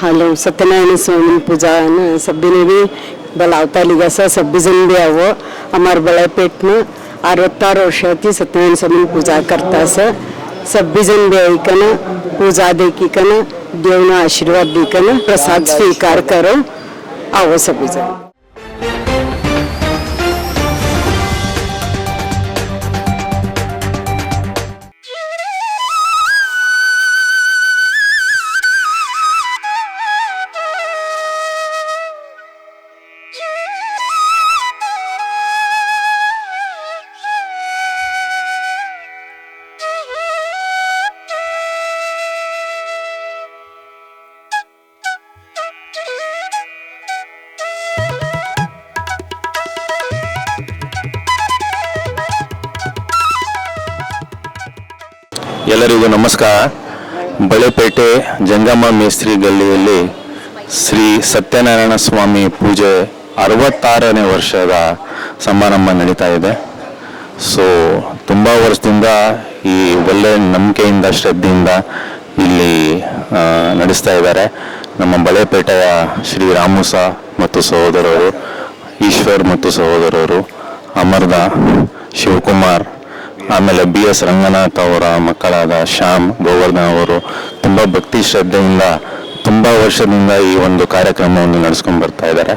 Hello Satyanarayana స్వామి పూజ అని సభ్యునివి బల అవతాలిగా sir సభ్యుజన్ भी आवो हमारे बलापेट में अरवत्तार वर्षाती सत्यनारायण स्वामी पूजा करता सर सभ्यजन देकन पूजा देखी देखीकन देवना आशीर्वाद देकन प्रसाद स्वीकार करो आवो सभ्यजन ಎಲ್ಲರಿಗೂ ನಮಸ್ಕಾರ. ಬಳೆಪೇಟೆ ಜಂಗಮ ಮೇಸ್ತ್ರಿ ಗಲ್ಲಿಯಲ್ಲಿ ಶ್ರೀ ಸತ್ಯನಾರಾಯಣ ಸ್ವಾಮಿ ಪೂಜೆ ಅರವತ್ತಾರನೇ ವರ್ಷದ ಸಮಾರಂಭ ನಡೀತಾ ಇದೆ. ಸೊ ತುಂಬ ವರ್ಷದಿಂದ ಈ ಒಳ್ಳೆ ನಂಬಿಕೆಯಿಂದ, ಶ್ರದ್ಧೆಯಿಂದ ಇಲ್ಲಿ ನಡೆಸ್ತಾ ಇದ್ದಾರೆ. ನಮ್ಮ ಬಳೆಪೇಟೆಯ ಶ್ರೀ ರಾಮುಸ ಮತ್ತು ಸಹೋದರರು, ಈಶ್ವರ್ ಮತ್ತು ಸಹೋದರರು, ಅಮರ್ದ, ಶಿವಕುಮಾರ್ ಆಮೇಲೆ ಬಿ ಎಸ್ ರಂಗನಾಥ್ ಅವರ ಮಕ್ಕಳಾದ ಶ್ಯಾಮ್ ಗೋವರ್ಧನ್ ಅವರು ತುಂಬ ಭಕ್ತಿ ಶ್ರದ್ಧೆಯಿಂದ ತುಂಬ ವರ್ಷದಿಂದ ಈ ಒಂದು ಕಾರ್ಯಕ್ರಮವನ್ನು ನಡೆಸ್ಕೊಂಡು ಬರ್ತಾ ಇದ್ದಾರೆ.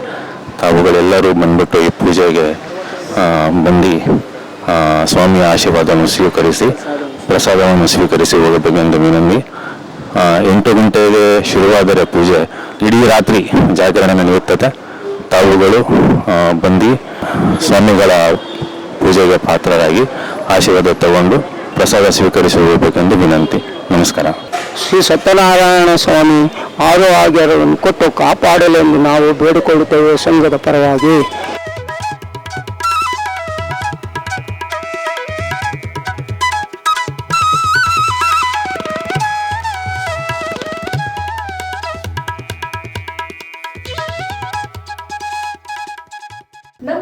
ತಾವುಗಳೆಲ್ಲರೂ ಬಂದ್ಬಿಟ್ಟು ಈ ಪೂಜೆಗೆ ಬಂದು ಸ್ವಾಮಿಯ ಆಶೀರ್ವಾದವನ್ನು ಸ್ವೀಕರಿಸಿ, ಪ್ರಸಾದವನ್ನು ಸ್ವೀಕರಿಸಿ ಹೋಗಬೇಕೆಂದು ವಿನಂತಿ. ಎಂಟು ಗಂಟೆಗೆ ಶುರುವಾದರೆ ಪೂಜೆ ಇಡೀ ರಾತ್ರಿ ಜಾಗರಣೆ ನಡೆಯುತ್ತದೆ. ತಾವುಗಳು ಬಂದು ಸ್ವಾಮಿಗಳ ಪೂಜೆಗೆ ಪಾತ್ರರಾಗಿ ಆಶೀರ್ವಾದ ತಗೊಂಡು ಪ್ರಸಾದ ಸ್ವೀಕರಿಸಬೇಕೆಂದು ವಿನಂತಿ. ನಮಸ್ಕಾರ. ಶ್ರೀ ಸತ್ಯನಾರಾಯಣ ಸ್ವಾಮಿ ಆರೋ ಆಗ್ಯರವನ್ನು ಕೊಟ್ಟು ಕಾಪಾಡಲೆಂದು ನಾವು ಬೇಡಿಕೊಳ್ಳುತ್ತೇವೆ ಸಂಘದ ಪರವಾಗಿ.